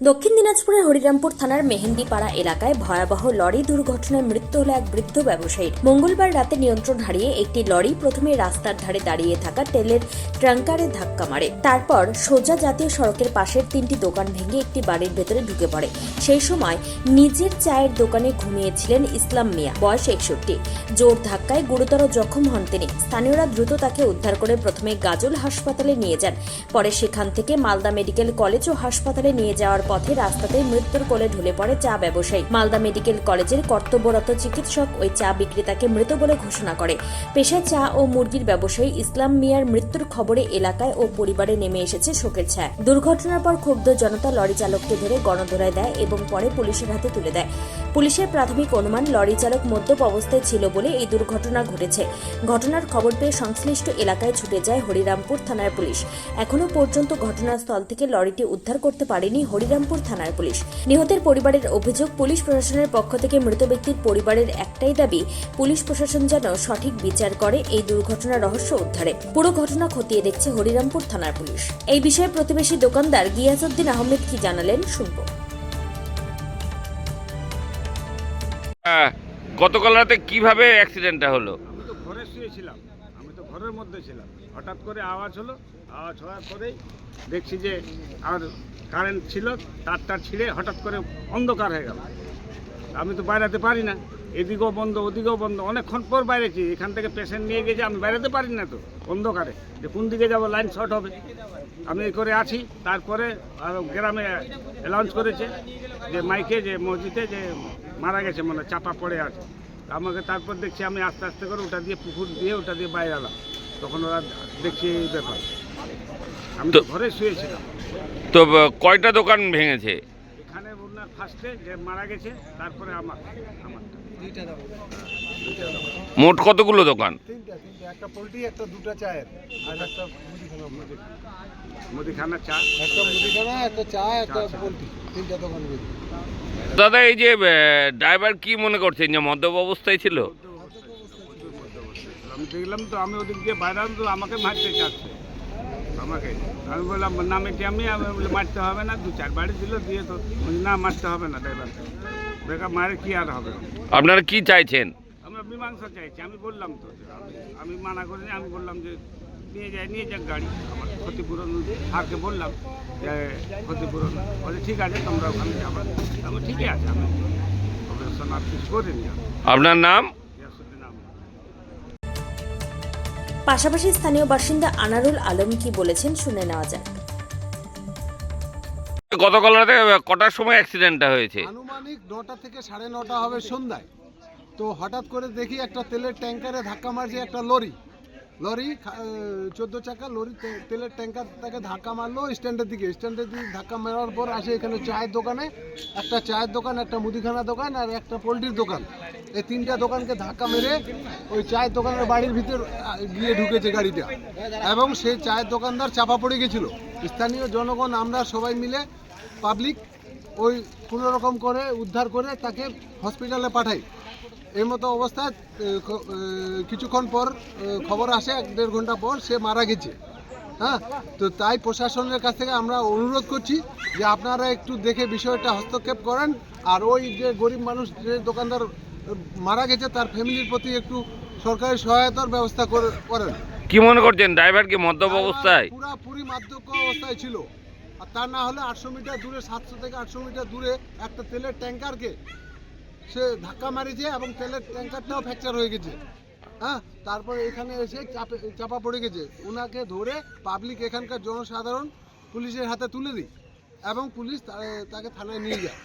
দক্ষিণ দিনাজপুরের হরিরামপুর থানার মেহেন্দিপাড়া এলাকায় ভয়াবহ লরি দুর্ঘটনায় মৃত্যু হল এক বৃদ্ধ ব্যবসায়ীর। মঙ্গলবার রাতে নিয়ন্ত্রণ হারিয়ে একটি লরি প্রথমে রাস্তার ধারে দাঁড়িয়ে থাকা তেলের ট্রাঙ্কারে ধাক্কা মারে। তারপর সোজা জাতীয় সড়কের পাশের তিনটি দোকান ভেঙে একটি বাড়ির ভেতরে ঢুকে পড়ে। সেই সময় নিজের চায়ের দোকানে ঘুমিয়েছিলেন ইসলাম মিয়া, বয়স একষট্টি। জোর ধাক্কায় গুরুতর জখম হন তিনি। স্থানীয়রা দ্রুত তাকে উদ্ধার করে প্রথমে গাজল হাসপাতালে নিয়ে যান। পরে সেখান থেকে মালদা মেডিকেল কলেজ ও হাসপাতালে নিয়ে যাওয়ার পথে রাস্তাতেই মৃত্যুর কোলে ঢলে পড়ে চা ব্যবসায়ী। মালদা মেডিকেল কলেজের কর্তব্যরত চিকিৎসক ওই চা বিক্রেতাকে মৃত বলে ঘোষণা করে। পেশায় চা ও মুরগির ব্যবসায়ী ইসলাম মিয়ার মৃত্যুর খবরে এলাকায় ও পরিবারে নেমে এসেছে শোকের ছায়া। দুর্ঘটনার পর ক্ষুব্ধ জনতা লরি চালককে ধরে গণধোলায় দেয় এবং পরে পুলিশের হাতে তুলে দেয়। পুলিশের প্রাথমিক অনুমান, লরি চালক মদ্যপ অবস্থায় ছিল বলে এই দুর্ঘটনা ঘটেছে। ঘটনার খবর পেয়ে সংশ্লিষ্ট এলাকায় ছুটে যায় হরিরামপুর থানার পুলিশ। এখনও পর্যন্ত ঘটনাস্থল থেকে লরিটি উদ্ধার করতে পারেনি হরিরামপুর থানার পুলিশ। নিহতের পরিবারের অভিযোগ পুলিশ প্রশাসনের পক্ষ থেকে মৃত ব্যক্তির পরিবারের একটাই দাবি পুলিশ প্রশাসন যেন সঠিক বিচার করে এই দুর্ঘটনার রহস্য উদ্ধারে। পুরো ঘটনা খতিয়ে দেখছে হরিরামপুর থানার পুলিশ। এই বিষয়ে প্রতিবেশী দোকানদার গিয়াসউদ্দিন আহমেদ কি জানালেন শুনব। আহ, গতকাল রাতে কীভাবে অ্যাক্সিডেন্টটা হলো? আমি তো ঘরে শুয়েছিলাম। আমি তো ঘরের মধ্যে ছিলাম। হঠাৎ করে আওয়াজ হলো আওয়াজ হওয়ার পরেই দেখছি যে আর কারেন্ট ছিল, তারটা ছিঁড়ে হঠাৎ করে অন্ধকার হয়ে গেল। আমি তো বাইরেতে পারি না। এদিকেও বন্ধ, ওদিকেও বন্ধ। অনেকক্ষণ পর বাইরেছি। এখান থেকে পেশেন্ট নিয়ে গেছে আমি বেরোতে পারি না তো, অন্ধকারে। যে কোন দিকে যাব লাইন শর্ট হবে। আমি এই করে আছি। তারপরে গ্রামে অ্যালাউন্স করেছে যে মাইকে, যে মসজিদে যে মারা গেছে মানে চাপা পড়ে আছে। আমাকে তারপর দেখছি আমি আস্তে আস্তে করে ওটা দিয়ে পুকুর দিয়ে, ওটা দিয়ে বাইরে এলাম। তখন ওরা দেখছি এই ব্যাপার। আমি তো ঘরে শুয়েছিলাম। তো কয়টা দোকান ভেঙেছে? এখানে ওনার ফার্স্টে যে মারা গেছে তারপরে আমার আমার। মোট কতগুলো দোকান? একটা পোলট্রি একটা দুটো চায়ের। আর একটা মুদিখানা। চা। একটা মুদিখানা একটা চা একটা পোলট্রি। তিনটা দোকান দাদা এই যে ড্রাইভার কি মনে করছেন? যে মদ্যপ অবস্থায় ছিল? আমি দেখলাম তো আমি ওদিক দিয়ে বাইরে আমাকে মারতে চাচ্ছে। আমাকে। আমি বললাম না মেটে আমি বলে মারতে হবে না দু চার বাড়ি দিল দিয়ে তো না মারতে হবে না ড্রাইভারকে বেকার মারে কি আর হবে? আপনারা কি চাইছেন? আমরা মীমাংসা চাইছি আমি বললাম তো আমি মানা করিনি আমি বললাম যে নিয়ে যায় নিয়ে যাক গাড়ি। আমার ক্ষতিপূরণ স্যারকে বললাম যে ক্ষতিপূরণ। বলে ঠিক আছে তোমরা ওখানে যাবে আমি ঠিকই আছে আমি অপারেশন আর কিছু করিনি। আপনার নাম? পাশাপাশি স্থানীয় বাসিন্দা আনারুল আলম কি বলেছেন শুনে নেওয়া যাক। গতকাল রাতে কটার সময় অ্যাক্সিডেন্টটা হয়েছে? আনুমানিক নটা থেকে সাড়ে নটা হবে সন্ধ্যায়। তো হঠাৎ করে দেখি একটা তেলের ট্যাঙ্কারে ধাক্কা মারছে একটা লরি। লরি চোদ্দ চাকা লরি তেলের ট্যাঙ্কার তাকে ধাক্কা মারলো স্ট্যান্ডের দিকে। স্ট্যান্ডের দিকে ধাক্কা মারার পর আসে এখানে চায়ের দোকানে। একটা চায়ের দোকান একটা মুদিখানা দোকান আর একটা পোলট্রির দোকান। এই তিনটা দোকানকে ধাক্কা মেরে ওই চায়ের দোকানের বাড়ির ভিতর গিয়ে ঢুকেছে গাড়িটা। এবং সেই চায়ের দোকানদার চাপা পড়ে গেছিল। স্থানীয় জনগণ, আমরা সবাই মিলে পাবলিক ওই কোনো রকম করে উদ্ধার করে তাকে হসপিটালে পাঠাই। এই মতো অবস্থায় কিছুক্ষণ পর খবর আসে, এক দেড় ঘণ্টা পর সে মারা গেছে। হ্যাঁ? তো তাই প্রশাসনের কাছ থেকে আমরা অনুরোধ করছি যে আপনারা একটু দেখে বিষয়টা হস্তক্ষেপ করেন। আর ওই যে গরিব মানুষ, যে দোকানদার মারা গেছে তার ফ্যামিলির প্রতি একটু সরকারি সহায়তার ব্যবস্থা করে করেন। কি মনে করছেন? ড্রাইভার কি মদ্যপ অবস্থায়? পুরাপুরি মাধ্যক্য অবস্থায় ছিল। আর তা না হলে আটশো মিটার দূরে সাতশো থেকে আটশো মিটার দূরে একটা তেলের ট্যাঙ্কারকে সে ধাক্কা মারিছে এবং তেলের ট্যাঙ্কারটাও ফ্র্যাকচার হয়ে গেছে। হ্যাঁ? তারপরে এখানে এসে চাপে চাপা পড়ে গেছে। ওনাকে ধরে পাবলিক এখানকার জনসাধারণ পুলিশের হাতে তুলে দিই এবং পুলিশ তাকে থানায় নিয়ে যায়।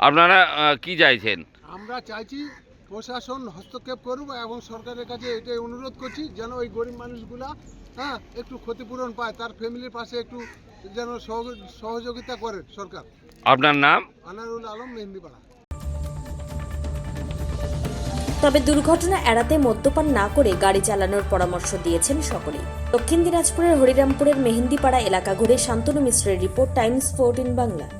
আপনারা কি চাইছেন? আমরা চাইছি প্রশাসন হস্তক্ষেপ করুক এবং সরকারের কাছে এটাই অনুরোধ করছি যেন ওই গরিব মানুষগুলা হ্যাঁ একটু ক্ষতিপূরণ পায় তার ফ্যামিলির পাশে একটু যেন সহযোগ- সহযোগিতা করে সরকার। আপনার নাম? আনারুল আলম মেহেন্দিপাড়া। তবে দুর্ঘটনা এড়াতে মদ্যপান না করে গাড়ি চালানোর পরামর্শ দিয়েছেন সকলেই। দক্ষিণ দিনাজপুরের হরিরামপুরের মেহেন্দিপাড়া এলাকা ঘুরে শান্তনু মিশ্রের রিপোর্ট টাইমস ফোরটিন বাংলা।